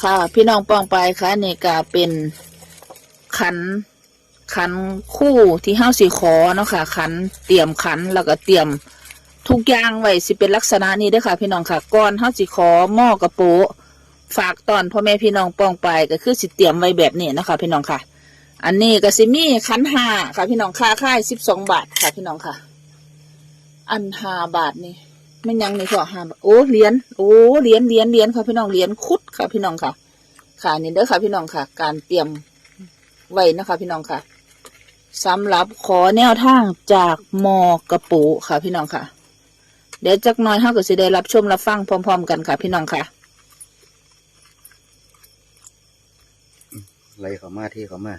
ค่ะ พี่น้องปองไปค่ะนี่ก็เป็นขันขันคู่ที่เฮาสิขอเนาะค่ะขันเตรียมขันแล้วก็เตรียมทุกอย่างไว้สิเป็นลักษณะนี้ด้อค่ะ พี่น้องค่ะก่อนเฮาสิขอหม้อกระโปะฝากตอนพ่อแม่พี่น้องปองไปก็คือสิเตรียมไว้แบบนี้นะคะ พี่น้องค่ะ อันนี้ก็สิมีขันห้าค่ะ พี่น้องค่าค่ายสิบสองบาทค่ะ พี่น้องค่ะ อันห้าบาทนี่ ไม่ยังนี่ก็ห้าบาทโอ้เหรียญโอ้เหรียญเหรียญเหรียญค่ะพี่น้องเหรียญคุดค่ะพี่น้องค่ะ ค่ะนี่เด้อค่ะพี่น้องค่ะ การเตรียมไว้นะคะ พี่น้องค่ะสำหรับขอแนวทางจากมอกระปูค่ะ พี่น้องค่ะ เดี๋ยวจักน้อยเฮาก็สิได้รับชมรับฟังพร้อม ๆ กันค่ะ พี่น้องค่ะไหลเขามาที่เขามา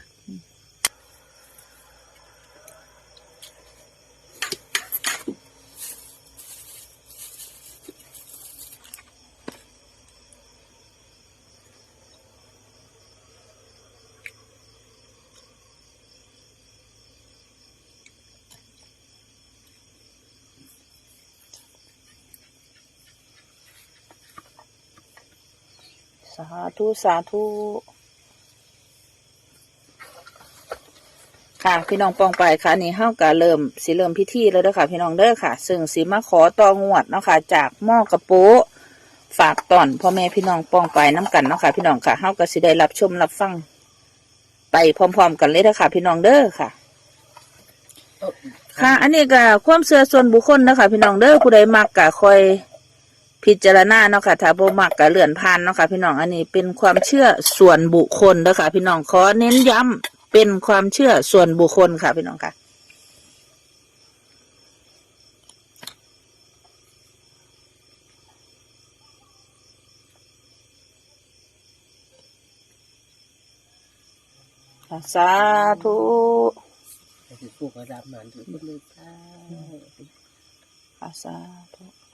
สาธุ สาธุ ค่ะ พี่น้องปองไปค่ะนี่เฮาก็เริ่มสิเริ่มพิธีแล้วเด้อค่ะ พี่น้องเด้อค่ะ ซึ่งสิมาขอตองวดเนาะค่ะ จากหม้อกระโปะฝากตอนพ่อแม่พี่น้องปองไปน้กันเนาะค่ะ พี่น้องค่ะเฮาก็สิได้รับชมรับฟัง ไปพร้อม ๆ กันเลยเด้อค่ะ พี่น้องเด้อค่ะ ค่ะ อันนี้ก็ความเชื่อส่วนบุคคลนะคะพี่น้องเด้อผู้ใดมักก็คอย พิจารณาเนาะค่ะถ้าบ่มักก็เลื่อนผ่านเนาะค่ะพี่น้องอันนี้เป็นความเชื่อส่วนบุคคลเด้อค่ะ พี่น้องขอเน้นย้ำเป็นความเชื่อส่วนบุคคลค่ะพี่น้องค่ะสาธุไปถึงผู้ก็รับมันทุกคนเลยค่ะค่ะสาธุ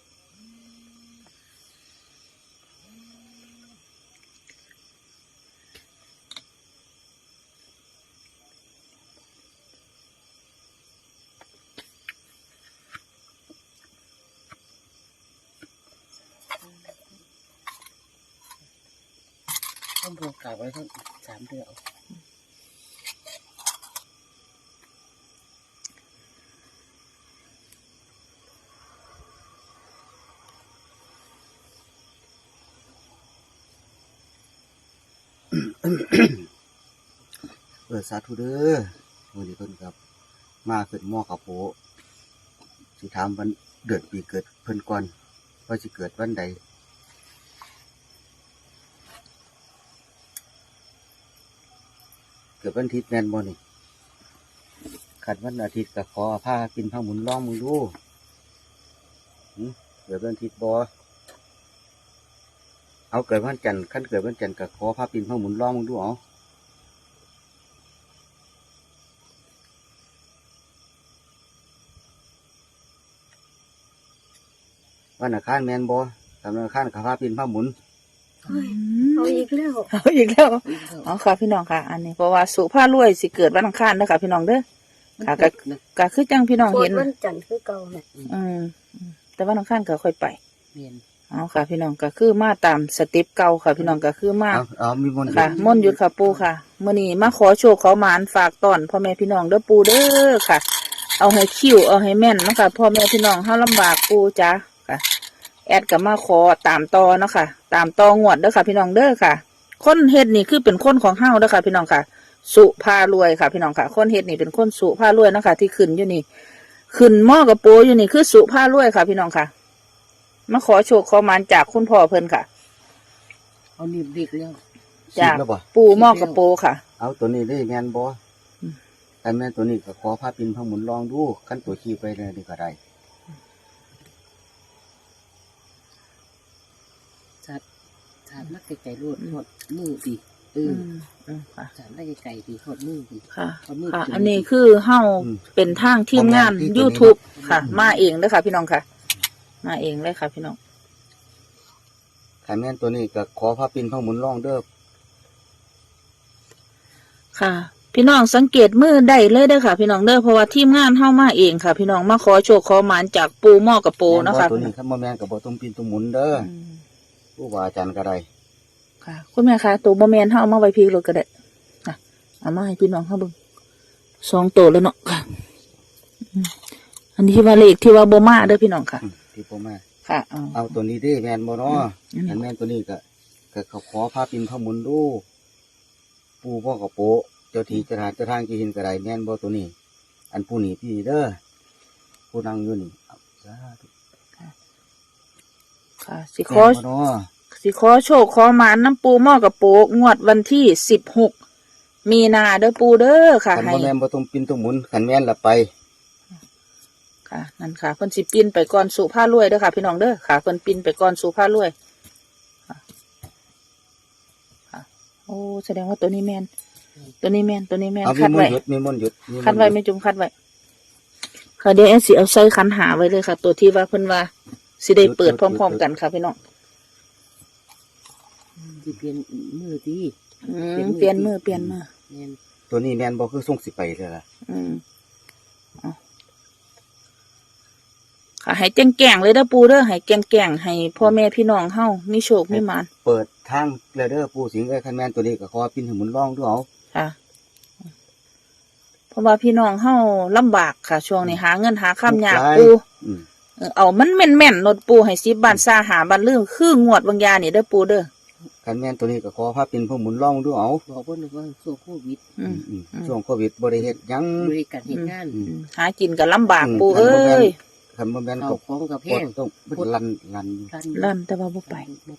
กกลับไว้ทั้งสามเดือนเออสาธุเด้อวันนี้เพิ่นครับ มาขึ้นหม้อกับโปสิถามวันเดือดปีเกิดเพิ่นก่อนว่าสิเกิดวันใด กิดวันอาทิตย์แมนบ่นี่ขัดวันอาทิตย์ก็ขอผ้ากินผ้าหมุนล่องมึงดูเกิดวันอาทิตย์บ่เอาเกิดวันจันทร์ขั้นเกิดวันจันทร์ก็ขอผ้าปินผ้าหมุนล่องมึงดูเอาวันอังคารแมนบอสำนักอังคารกับพาปินผ้าหมุน เอาอีกแล้วเอาอีกแล้วอ๋อค่ะ พี่น้องค่ะ อันนี้เพราะว่าสุภาพรวยสิเกิดวันอังคารเด้อค่ะ พี่น้องเด้อค่ะก็ก็คือจังพี่น้องโคเห็ตนรวันจันทร์คือเก่าเนี่ยอืมอืมแต่วันอังคารก็ค่อยไปเรียนเอาค่ะ พี่น้องก็คือมาตามสเต็ปเก่าค่ะ พี่น้องก็คือมาเอาเอามีมนต์ค่ะม่อนต์หยุดค่ะปูค่ะมื่อนี้มาขอโชคขอหมานฝากตอนพ่อแม่พี่น้องเด้อปูเด้อค่ะ เอาให้คิวเอาให้แม่นเนาะค่ะพ่อแม่พี่น้องเฮาลำบากปูจ้าค่ะ แอดก็มาขอตามต่อเนาะค่ะ ตามต่องวดเด้อค่ะ พี่น้องเด้อค่ะ คนเฮ็ดนี่คือเป็นคนของเฮาเด้อค่ะ พี่น้องค่ะ สุภารวยค่ะ พี่น้องค่ะ คนเฮ็ดนี่เป็นคนสุภารวยเนาะค่ะ ที่ขึ้นอยู่นี่ ขึ้นหม้อกับปูอยู่นี่คือสุภารวยค่ะ พี่น้องค่ะมาขอโชคขอหมานจากคุณพ่อเพิ่นค่ะ เอาหนีบดิกแล้วฉีดแล้วบ่ปูหม้อกับโปค่ะ เอาตัวนี้ได้แมนบออืม แต่แม่นตัวนี้ก็ขอพาปินผ้าหมุนลองดูขั้นตัวขี้ไปเลยนี่ก็ได้ จัดจัดนักไก่รูดหดมือดิเออือมอืมค่ะจัดนักไก่ดีหดมือดิค่ะเอามือค่ะจุ่มอันนี้คือเฮาเป็นทางทีมงาน YouTube ค่ะมาเองเลยค่ะ พี่น้องค่ะ มาเองเลยค่ะ พี่น้องแต่แม่นตัวนี้ก็ขอพาปินผ้าหมุนลองเด้อค่ะ พี่น้องสังเกตมือได้เลยเด้อค่ะ พี่น้องเด้อเพราะว่าทีมงานเฮามาเองค่ะ พี่น้องมาขอโชคขอหมานจากปูหม้อกับโปแม่เนาะบ่ค่ะตัวนี้ครับบ่แม่นกับบ่ต้องปินตัวหมุนเด้อ อืม ผู้ว่าอาจารย์ก็ได้ค่ะ คุณแม่คะตัวบะแมนเขาเอามาไว้พีรถก็ได้ค่ะเอามาให้พี่น้องเขาเบิ่งสองตัวแล้วเนาะค่ะอืมอันนี้ที่ว่าเลขที่ว่าโบมาเด้อพี่น้องค่ะอืมที่ผมมาค่ะเอาเอาตัวนี้ดิแมนบ่เนาะอืมอันแมนตัวนี้ก็ก็เขาขอพาปินพาหมุนดู ปูพ่อกับโปะเจ้าทีเจะทานเจ้าทางกี่หินกระไดแมนบ่ตัวนี้ อันผู้นี้พี่เด้อผู้นั่งอยู่นี่เอาสาธุ ค่ะสิขแม่อนบ่เนาะสิขอโชคขอหมานน้ำปูหม้อกับโปกงวดวันที่สิบหกมีนาเด้อปูเด้อค่ะขันให้บ่แมนบ่ต้องปินต้องหมุนขันแมนละไป ค่ะนั่นค่ะเพิ่นสิปินไปก่อนสู่ผ้ารวยเด้อค่ะ พี่น้องเด้อค่ะเพิ่นปินไปก่อนสู่ผ้ารวยค่ะค่ะโอ้แสดงว่าตัวนี้แมนตัวนี้แมนตัวนี้แมนเอามีคัดมนไว้ ต์หยุดมีมนต์หยุดมีมนต์คัดไว้หยุไม่จุ่มคัดไว้ค่ะเดี๋ยวแอนสิเอาใส่คันหาไว้เลยค่ะ ตัวที่ว่าเพิ่นว่า สิได้เปิดพร้อมๆกันค่ะพี่น้องที่เปลี่ยนมือที่อืมเปลี่ยนมือเปลี่ยนมือแม่นตัวนี้แมนบ่คือส่งสิไปเลยล่ะอืมเอาค่ะให้แจ้งแก่งเลยเด้อปูเด้อให้แก่งแก่งๆให้พ่อแม่พี่น้องเฮามีโชคมีหมานเปิดทางเลยเด้อปูสิงห์เอ้ยขันแมนตัวนี้ก็ขอปินให้หมุนร่องด้วยเอาค่ะเพราะว่าพี่น้องเฮาลำบากค่ะ ช่วงนี้หาเงินหาข้ามยากปูอืม เออเอามันแม่นแม่นๆนดปูให้สิบบานซาหาบันลืมคืองวดบางยานี่เด้อปูเด้อขันแมนตัวนี้ก็ขอพาปินพาหมุนร่องด้วยเอาบอกเพิ่นว่าช่วงโควิดอืมอืมอืมช่วงโควิดบริเหตุยังบริการเหตุงานอืมอืมหากินก็ลำบากอืมปูคันเอ้บ่แม่นยคันบ่แมนเอาก็ของกับแพกดงต้องลันลันลั่นแต่ว่าบ่ไป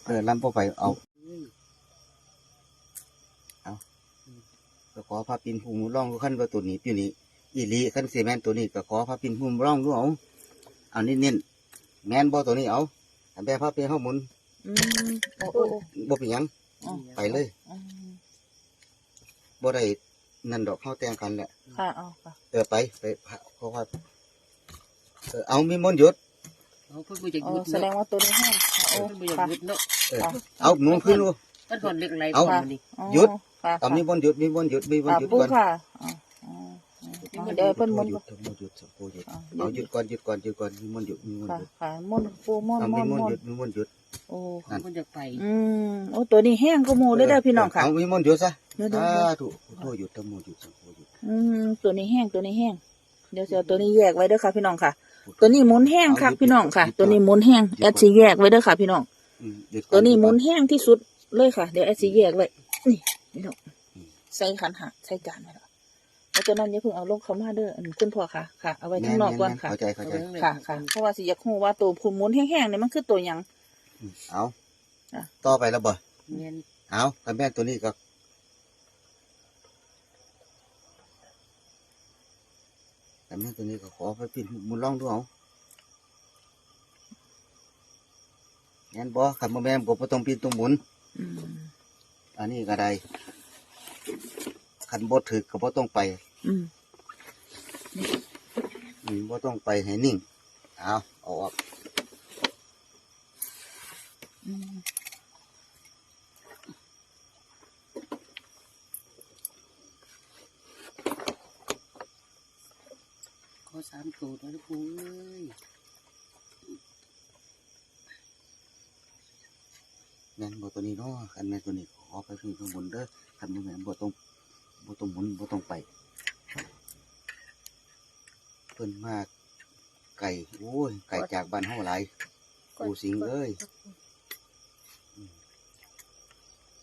เออลันพอไปเอาก็ขอพาปินผู้หมุนร่องก็ขั้นว่าตัวนี้ปีนี้อีหลีขั้นเสียแมนตัวนี้ก็ขอพาปินผู้หมุนร่องด้วยเอา เอาเน้นๆแมนบ่ตัวนี้เอาแต่แบบพาปินเฮาหมุนอืมโอ้โอ้โอ้บ่เป็นหยังอ๋อไปเลยอืมบ่ได้นั่นดอกเฮาแต่งกันแหละค่ะเอาค่ะเออไปไปเพราะว่าเออเอามีมนต์หยุดเอาเพิ่นบ่อยากอ๋หยุอดแสดงเนาะว่าตัวนี้แห้งค่ะโอ้เพิ่นบ่อยากค่ะ หยุดเนาะเออค่ะ เอาหนูขึ้นดู มันถอนเหล็กไหลเอาบ่นี่อ๋อหยุด ค่ะเอามีมนต์หยุดมีมนต์หยุดมีมนค่ะต์หยุดปูก่อนค่ะอ๋ออ๋ออ๋อเดี๋ยวเพิ่นมนต์ หยุด หยุดหยุดสักครู่หยุดอ่าเอาหยุดก่อนหยุดก่อนหยุดก่อนมีมนต์หยุดมีมนต์ค่ะหยุดค่ะมนต์ปูมนต์เอามมีนต์มนมต์หนยุต์ดมีมนต์หยุด โอ้เพิ่นอยากไปอืมโอ้ตัวนี้แห้งก็โมเลยได้อพี่น้องค่ะ เอามีมนต์หยุดซะเดี๋ยวเดี๋ยวสาเดี๋ยวธุโทษหยุดทั้งหมดหยุดสักครู่หยุดอืมตัวนี้แห้งตัวนี้แห้งเดี๋ยวจะเอาตัวนี้แยกไว้เด้อค่ะ พี่น้องค่ะ ตัวนี้หมุนแห้งค่ะพี่น้องค่ะ ตัวนี้หมุนแห้งแอดสิแยกไว้เด้อค่ะ พี่น้อง อืมหยุดก่อตัวนี้หมุนยุดก่อแห้งที่สุดเลยค่ะ เดี๋ยวแอดสิแยกไว้นี่พี่น้องใส่ขันหักใส่จานไว้แล้ว แล้วตัวนั้นอย่าเพิ่งเอาลงเข้ามาเด้ออันคุณพ่อค่ะค่ะเอาไว้ข้างนอกก่อนค่ะ เข้าใจเข้าใจ ค่ะค่ะ เพราะว่าสิอยากรู้ว่าตัวคุณหมุนแห้งๆเนี่ยมันคือตัวหยังอืมเอาอะต่อไปแล้วบ่แม่นเอาแต่แม่นตัวนี้ก็แต่แม่นตัวนี้ก็ขอไปปิดหมุนร่องด้วยเอาแม่นบ่ขันบ่แม่นบ่บ่ต้องปิดต้องหมุน อืมอันนี้ก็ได้ขันบ่ถือก็บ่ต้องไป อืมอืมบ่ต้องไปให้นิ่ง เอาเอาออกอืมขอสามตัวนะปูเอ้ยแม่นบ่ตัวนี้เนาะขันแม่นตัวนี้ขอไปปิดต้องหมุนเด้อขันบ่แม่นบ่ต้องบ่ต้องหมุนบ่ต้องไป เพิ่นมากไก่โอ้ยไก่จากบ้านเฮาหลายปูสิงเอ้ย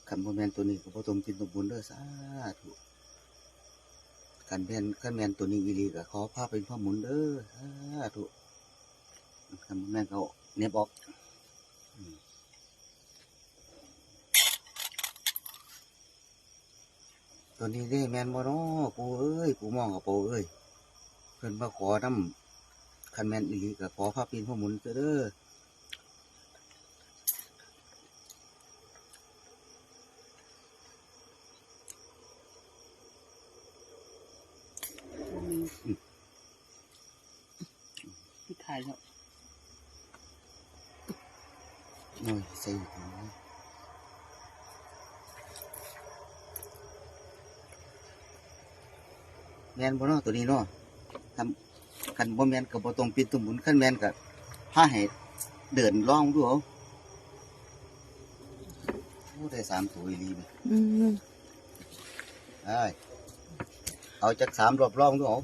ขันบ่แมนตัวนี้ก็บ่ต้องกินตัวบุญเด้อสาธุขันแมนขันแมนตัวนี้อีหลีก็ขอพาเป็นพ่อหมุนเด้อสาธุขันบ่แมนก็เน็บออกตัวนี้เด้แมนบ่น้อปูเอ้ยปูมองกับปูเอ้ย พิ่นมาขอน้ำขันแมนอีหลีก็ขอพาเป็นพ่อหมุนเด้อพี่ถ่ายแล้วโอ้ยใส่หัวแมนบ่เนาะตัวนี้เนาะ ทำคันบ่แมนก็บ่ต้องปิดตุ้มหมุนคันแมนก็พาให้เดินล่องดูเอาโอ้ได้สามตัวอีหลีไหมอืมได้เอาจากสามรอบรอบดูเอา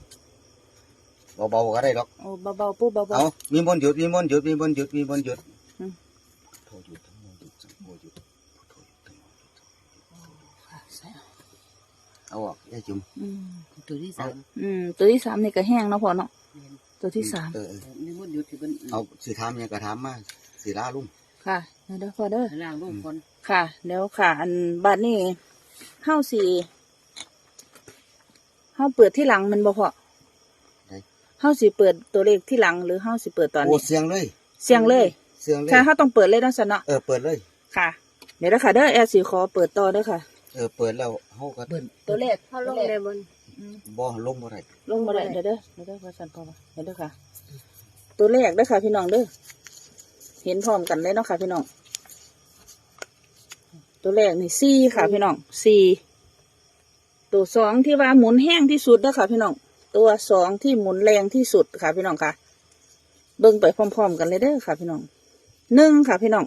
เบาๆก็ได้ดอกโอ้เบาๆปุ๊บเบาเอามีมนต์หยุดมีมนต์หยุดมีมนต์หยุดมีมนต์หยุดอืม โทษหยุดทั้งมนต์หยุดทั้งมนต์หยุดโทษหยุดทั้งมนต์หยุด ๆค่ะใส่เอา เอาออกยายจุ่มอืมตัวที่สามอืมตัวที่สามนี่ก็แห้งเนาะพ่อเนาะตัวที่สามเออเออนี่มันอยู่ที่มันเอาสีทามเนี่ยงกระทำมาสีลาลุ่มค่ะเดี๋ยวพ่อเด้อล่างลงคนค่ะเดี๋ยวค่ะ อันบัดนี้เฮาสิเฮาเปิดที่หลังแมันบ่พอเฮาสิเปิดตัวเลขที่หลัง หรือเฮาสิเปิดตอนโอ้นี้เสียงเลย เสียงเลย เสียงเลยใช่เฮาต้องเปิดเลยนะสนะเออเปิดเลยค่ะ เดี๋ยวนะคะเด้อแอร์สิขอเปิดต่อเด้อค่ะ เออเปิดแล้วเขาก็เบิ้ลตัวเลขเขาลงในบนบ่ลงบ่ได้ลงมาได้เดี๋ยวเด้อเดี๋ยวเด้อว่าสันพอว่าเดี๋ยวเด้อค่ะ ตัวเลขเด้อค่ะ พี่น้องเด้อเห็นพร้อมกันเลยเนาะค่ะ พี่น้อง ตัวเลขนี่สี่ค่ะ พี่น้องสี่ตัวสองที่ว่าหมุนแห้งที่สุดเด้อค่ะ พี่น้อง ตัวสองที่หมุนแรงที่สุดค่ะ พี่น้องค่ะ เบิ่งไปพร้อม ๆ กันเลยเด้อค่ะ พี่น้องหนึ่งค่ะ พี่น้อง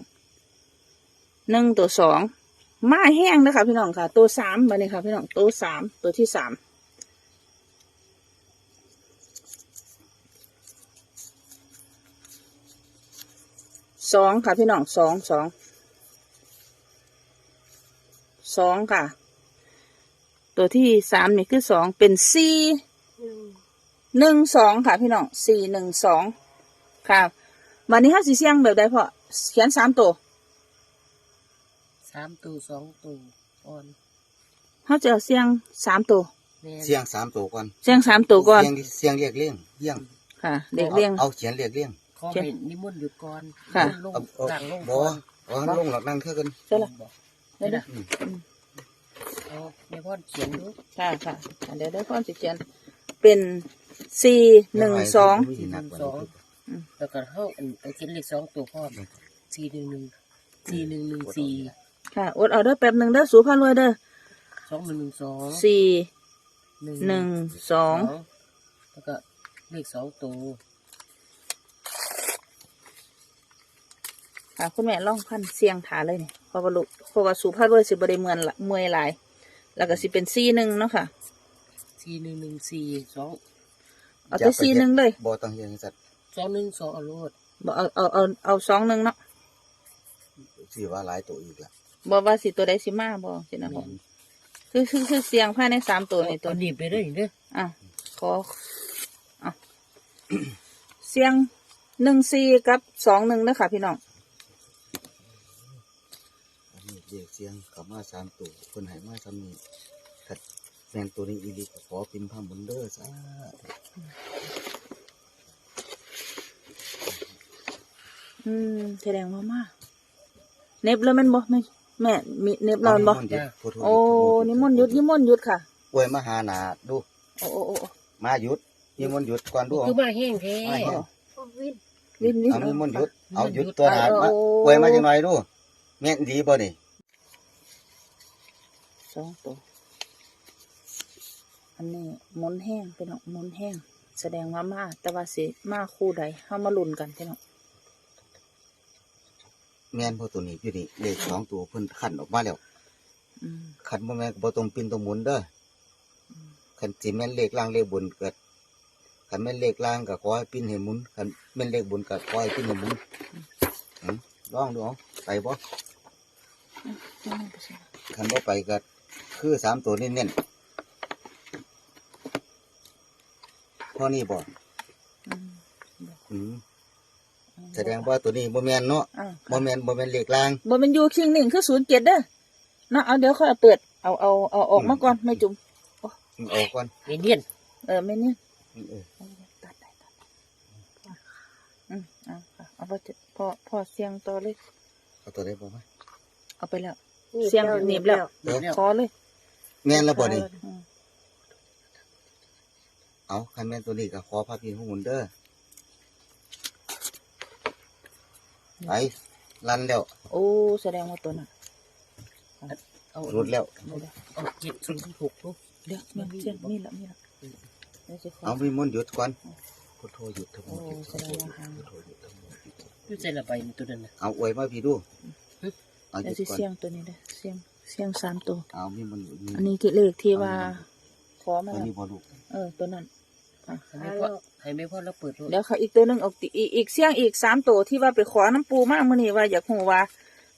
หนึ่งตัวสอง มาแห้งนะคะพี่น้องค่ะ ตัวสามมาเลยค่ะพี่น้องตัวสามตัวที่สามสองค่ะพี่น้องสองสองสองค่ะ ตัวที่สามนี่คือสองเป็นสี่หนึ่งสองค่ะพี่น้องสี่หนึ่งสองค่ะวันนี้ห้าสีเสียงแบบใดพอเขียนสามตัว สามตัวสองตัวอ่อนเขาจะเอาเสียงสามตัว แม่นเสียงสามตัวก่อนเสียงสามตัวก่อน เสียงเสียงเรียกเลี้ยงเลี้ยงค่ะ เด็กเลี้ยง เอาเขียนเรียกเลี้ยงขอให้นิมนต์หยุดก่อนค่ะ ลงเอาเอาล่างลงบ่ก่อนเอาลงหลักนั่งเท่ากัน ใช่ละบอกเดี๋ยวเดี๋ยวเอาแม่พ่อเขียนดูค่ะค่ะอะเดี๋ยวเดี๋ยวพ่อจะเขียนเป็นสี่หนึ่งสองสี่หนักกว่านี้แล้วก็เฮาอันเอาเขียนเลขสองตัวพ่อสี่หนึ่งหนึ่งสี่หนึ่งหนึ่งสี่ ค่ะอดเอาเด้อแป๊บหนึ่งเด้อสูพันรวยเด้อสองหนึ่งหนึ่งสองสี่หนึ่งหนึ่งสองแล้วก็เลขสองตัวค่ะคุณแม่ล่องพันเสียงถาเลยเนี่ยเพราะว่าลูกเพราะว่าสูพันรวยสิบริเมือนละเมวยหลาย แล้วก็สิเป็นสี่หนึ่งเนาะค่ะสี่หนึ่งหนึ่งสี่สองเอาแต่สี่หนึ่งเลยบ่ต้องเฮียงสัตว์สองหนึ่งสองเอาโลดบ่เอาเอาเอาเอาสองหนึ่งเนาะสิว่าหลายตัวอีกละ บ่ว่าสิตัวใดสิมาบ่สินะพ่อคือคือคือเสียงภายในสามตัวในตัวเอานี้ดีบไปเลยเด้ออะขออะเสียงหนึ่งสี่กับสองหนึ่งนะคะพี่น้องอันนี้เรียกเสียงกลับมาสามตัวเพิ่นให้มาทำนี่ขัดแมนตัวนี้อีหลีก็ขอพิมพ์พาบุญเด้อสาธุอืมแสดงว่ามาเน็บแล้วแมันบ่แม่ แม่มีเน็บนอนบ่นิมนต์หยุดพุทโธโอ้นิมนต์หยุดนิมนต์หยุดค่ะอวยมาหาหนาดูโอ้โอ้โอ้โอ้มาหยุดนิมนต์หยุดก่อนดูเอาคือมาแห้งแท้มาแห้งโอ้วินวินวินเอานิมนต์หยุดเอาเอาหยุดหยุดตัวหนามาโอ้อวยมาจังหน่อยดูแม่นดีบ่นี่สองตัวอันนี้หมุนแห้งพี่น้องหมุนแห้งแสดงว่ามาแต่ว่าสิมาคู่ใดเฮามาลุ้นกันพี่น้อง แม่นบ่ตัวนี้อยู่นี่เลขสองตัวเพิ่นขันออกมาแล้วอืมขันบ่แม่นก็บ่ตรงปินตรงหมุนเด้อขันสิแม่นเลขล่างเลขบนเกิดขันแม่นเลขล่างก็ขอให้ปินให้หมุนขันแม่นเลขบนก็ขอให้ปินให้หมุนอืมลองดูเอาไปบ่เอาไปใส่ขันบ่ไปก็คือสามตัวเน้นๆพอนี่บ่อืมอืม แสดงว่าตัวนี้บ่แม่นเนาะอ่าบ่แม่นบ่แม่นเลขล่าง บ่แมันอยู่คิงหนึ่งคือศูนย์เจ็ดเด้อเนาะเอาเดี๋ยวค่อยเอาเปิดเอาเอาเอาออกมาก่อนไม่จุ่มเอาก่อนเนียนเนียนเออไม่เนี่ยเออตัดได้ตัดได้อืมเอาค่ะเอาไปเถอะพอพอเสียงต่อเลย เอาตัวได้บ่มาเอาไปแล้วเสียงหนีบแล้ว เดี๋ยวคอเลยแม่นแล้วบ่นี่อืมเอาคันแม่นตัวนี้ก็ขอพาพี่ของหมุนเด้อ ไปลันแล้ว โอ้แสดงว่าตัวน่ะเอารุดแล้วเดี๋ยวเดี๋ยวเอาเจ็ดศูนย์หกลูกเดี๋ยวเนี่ยเสียงนี่ละนี่ละเดี๋ยวสิขอเอามีมนต์หยุดก่อนพุทโธหยุดทั้งหมดโอ้หยุดแสทั้งดหมงดว่าหางพุทโธหยุดทั้งหมดอยู่ใจละใบมันตัวนั้นนะเอาอวยมาพี่ดูเอาเดี๋ยวจุสิดก่อนเสียงตัวนี้เด้อเสียงเสียงสามตัวเอามีมันอยู่อันนี้ที่เลขที่ว่าขอมาตัวแล้วนี้พอลูกเออตัวนั้น ให้ไม่พอให้ไม่พอแล้วเปิดรถแล้วค่ะอีกตัวหนึงออกติอีกอีกเสียงอีกสามตัวที่ว่าไปขอน้ำปูมากมื่อนี้ว่าอยากหูว่า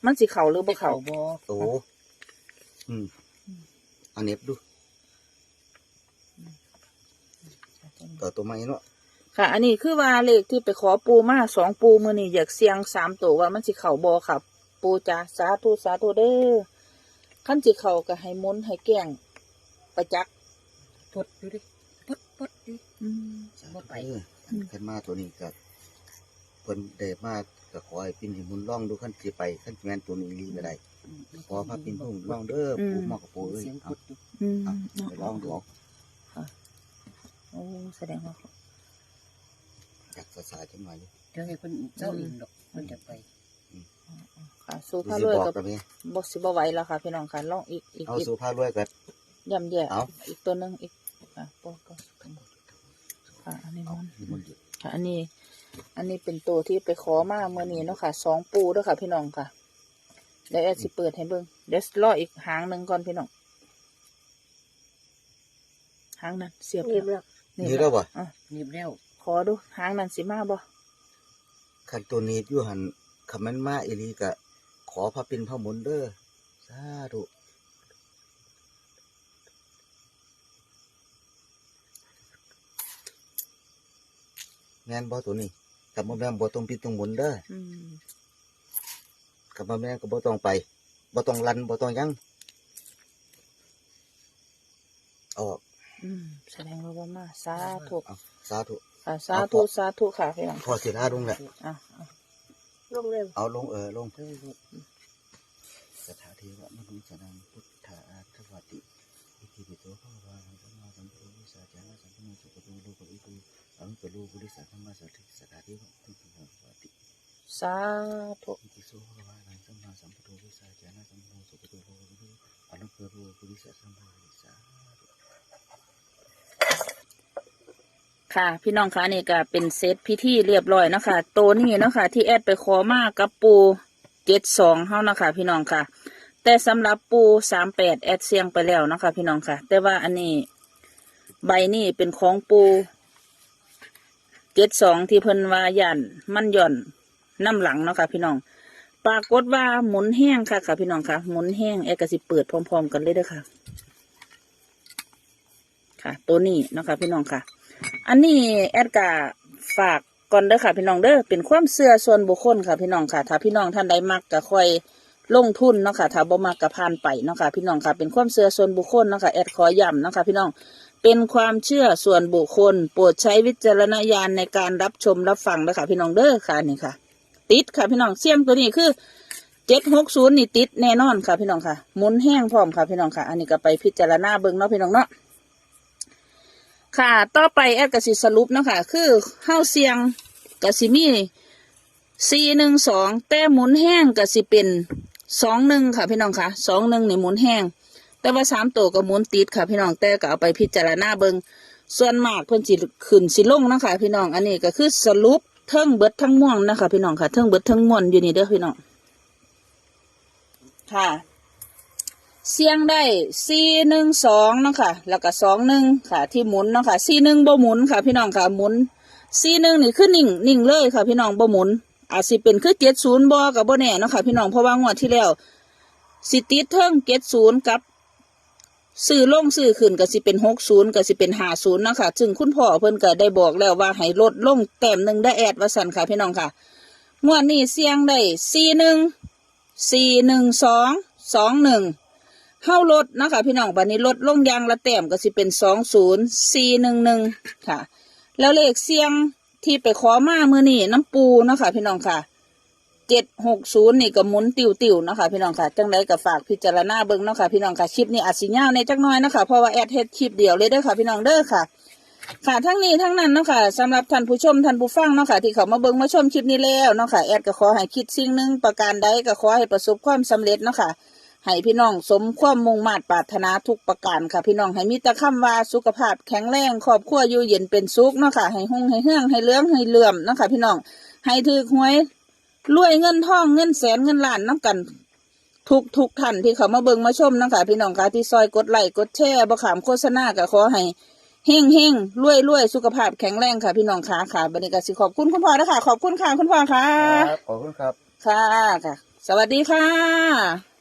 มันสิเข่าหรือบ่เขาเข่าบอโอ้อืมเอาเน็บดูต่อตัวใหม่เนาะค่ะ อันนี้คือว่าเลขที่ไปขอปูมาสองปูมื่อนี้อยากเสียงสามตัวว่ามันสิเข่าบ่ค่ะปูจ้าสาธุสาธุเด้อขั้นสิเข่าก็ให้หมุนให้แกล้งประจักษ์ปดอยู่ดิปด ปดดิอืมบ่ไปเออขึ้นมาตัวนี้ก็เพิ่นได้มาก็ขอให้ปินให้หมุนล่องดูขั้นสิไปขั้นแม่นตัวนี้ลีก็ได้ขอพระปินพุ่งล่องเด้อปูหมอกกับปูเอ้ยเสียงเอาปดอยู่อืมเอาไปลองดูเอาโอ้แสดงว่าอยากสายๆจังหน่อยดิเดี๋ยวให้คนเจ้าเองดอกมันจะไปค่ะสู้ดูพาสิรวยบอกกับกับแม่บ่สิบ่ไหวแล้วค่ะพี่น้องค่ะลองอีกอีกเอาอีกสู่พารวยกันย่ำแย่เอาอีกตัวหนึงอีกอะปอก็ ค่ะ อันนี้เอามันมีมันอยู่ค่ะ อันนี้ อันนี้เป็นตัวที่ไปขอมาเมื่อนี้เนาะค่ะสองปูเด้วยค่ะ พี่น้องค่ะเดี๋ยวแอดสิเปิดให้เบิ่งเดี๋ยวรออีกหางหนึ่งก่อนพี่น้องหางนั้นเสียบหนีบแล้วแล้วนี่แล้วบ่อะหนีบแล้วขอดูหางนั้นสิมาบ่คันตัวนี้อยู่หันคำมันมาอีหลีกะขอพระปินพระหมุนเด้อสาธุ แม่นบ่ตัวนี้กับบ่แม่นบ่ต้องปิดต้องหมุนเด้ออืมกับบ่แม่นก็บ่ต้องไปบ่ต้องลันบ่ต้องหยังออกอืมแสดงว่าบ่มาสาธุเอาสาธุค่ะสาธุสาธุค่ะพี่น้องพอสิลาลงแหละอะอะลงเร็วเอาลงเออลงเออลูกสถาเทวะมนุษย์สนังพุทธาทวติอิติปิโสภะวะสัมมาสัมพุทธวิสาจานะสัมพุทธสุปโตโลกวิทู อนุตตโลกุริสัทธรรมสัทธิสถาเทวะพุทธังสวัติสาธุอิติโสภะวะสัมมาสัมพุทธวิสาจานะสัมพุทธสุปโตโลกวิทูอนุตตโลกุริสัทธรรมสัทธิสาธุค่ะ พี่น้องคะนี่ก็เป็นเซตพิธีเรียบร้อยเนาะคะตัวนี้เนาะคะที่แอดไปขอมากับปูเจ็ดสองเฮานะคะพี่น้องค่ะ แต่สำหรับปูสามแปดแอดเสียงไปแล้วเนาะคะพี่น้องค่ะ แต่ว่าอันนี้ใบนี้เป็นของปู เจ็ดสองที่เพิ่นว่ายันมันย่อนน้ำหลังเนาะค่ะพี่น้อง ปรากฏว่าหมุนแห้งค่ะค่ะพี่น้องค่ะ หมุนแห้งแอกสิเปิดพร้อม ๆ กันเลยเด้อค่ะ ค่ะ ตัวนี้เนาะค่ะพี่น้องค่ะ อันนี้แอดกาฝากก่อนเด้อค่ะ พี่น้องเด้อเป็นความเชื่อส่วนบุคคลค่ะพี่น้องค่ะ ถ้าพี่น้องท่านใดมักก็ค่อยลงทุนเนาะค่ะถ้าบ่มักก็ผ่านไปเนาะค่ะพี่น้องค่ะ เป็นความเชื่อส่วนบุคคลเนาะค่ะแอดขอย้ำเนาะค่ะพี่น้อง เป็นความเชื่อส่วนบุคคล โปรดใช้วิจารณญาณในการรับชมรับฟังเด้อค่ะพี่น้องเด้อค่ะนี่ค่ะ ติดค่ะพี่น้องเสียมตัวนี้คือเจ็ดหกศูนย์นี่ติดแน่นอนค่ะพี่น้องค่ะหมุนแห้งพร้อมค่ะพี่น้องค่ะ อันนี้ก็ไปพิจารณาเบิ่งเนาะพี่น้องเนาะค่ะ ต่อไปแอดกสิสรุปเนาะคะคือเฮ้าเสียงกสิมีสี่หนึ่งสองแต่หมุนแห้งกสิเป็นสองหนึ่งค่ะพี่น้องค่ะสองหนึ่งนี่หมุนแห้ง แต่ว่าสามตัวก็หมุนติดค่ะ พี่น้องแต่ก็เอาไปพิจารณาเบิงส่วนมากเพิ่นสิขึ้นสิลงนะคะพี่น้องอันนี้ก็คือสรุปเทิงเบิดทั้งม่วงนะคะ พี่น้องค่ะเทิงเบิดทั้งม่วนอยู่นี่เด้อพี่น้องค่ะ เสียงได้สี่หนึ่งสองนะค่ะแล้วก็สองหนึ่งค่ะ ที่หมุนนะค่ะสี่หนึ่งบ่หมุนค่ะ พี่น้องค่ะหมุนสี่หนึ่งนี่คือนิ่งนิ่งเลยค่ะ พี่น้องบ่หมุนอาจสิเป็นคือเจ็ดศูนย์บ่กับบ่แน่นะค่ะพี่น้องเพราะว่างวดที่แล้วสิติดเทิงเจ็ดศูนย์กับ ซื้อลงซื้อขึ้นก็สิเป็นหกศูนย์ก็สิเป็นห้าศูนย์นะค่ะซึ่งคุณพ่อเพิ่นก็ได้บอกแล้วว่าให้ลดลงแต้มหนึ่งได้แอดว่าสันค่ะพี่น้องค่ะงวดนี้เสียงได้สี่หนึ่งสี่หนึ่งสองสองหนึ่งเฮาลดนะคะพี่น้องบัดนี้ลดลงยางละแต้มก็สิเป็นสองศูนย์สี่หนึ่งหนึ่งค่ะ แล้วเลขเสียงที่ไปขอมาเมื่อนี้น้ำปูนะคะพี่น้องค่ะ เจ็ดหกศูนย์นี่ก็หมุนติวติวๆนะคะพี่น้องค่ะ จังไรก็ฝากพิจารณาเบิ่งเนาะค่ะพี่น้องค่ะคลิปนี้อาจสิยาวในจักน้อยนะคะเพราะว่าแอดเฮ็ดคลิปเดียวเลยเด้อค่ะพี่น้องเด้อค่ะ ค่ะทั้งนี้ทั้งนั้นเนาะค่ะสำหรับท่านผู้ชมท่านผู้ฟังเนาะค่ะที่เขามาเบิ่งมาชมคลิปนี้แล้วเนาะค่ะแอดก็ขอให้คิดสิ่งหนึ่งประการใดก็ขอให้ประสบความสำเร็จเนาะค่ะให้พี่น้องสมความมุ่งมา่ปรารถนาทุกประการค่ะ พี่น้องให้มีต่คำว่าสุขภาพแข็งแรงครอบครัวอยู่เย็นเป็นสุขเนาะค่ะให้หุ่งให้เฮืองให้เลื้องให้เลื่อมเนาะค่ะพี่น้องให้ถือหวย รวยเงินทองเงินแสนเงินล้านน้ำกัน ทุกทุกท่านที่เขามาเบิ่งมาชมนะคะพี่น้องคะที่ซอยกดไลค์กดแชร์บ่ขามโฆษณาก็ขอให้เฮงเฮงรวยรวยสุขภาพแข็งแรงค่ะ พี่น้องค่ะค่ะบันนี้ก็สิขอบคุณคุณพ่อนะคะขอบคุณค่ะคุณพ่อค่ะ ครับขอบคุณครับ ค่ะค่ะ สวัสดีค่ะ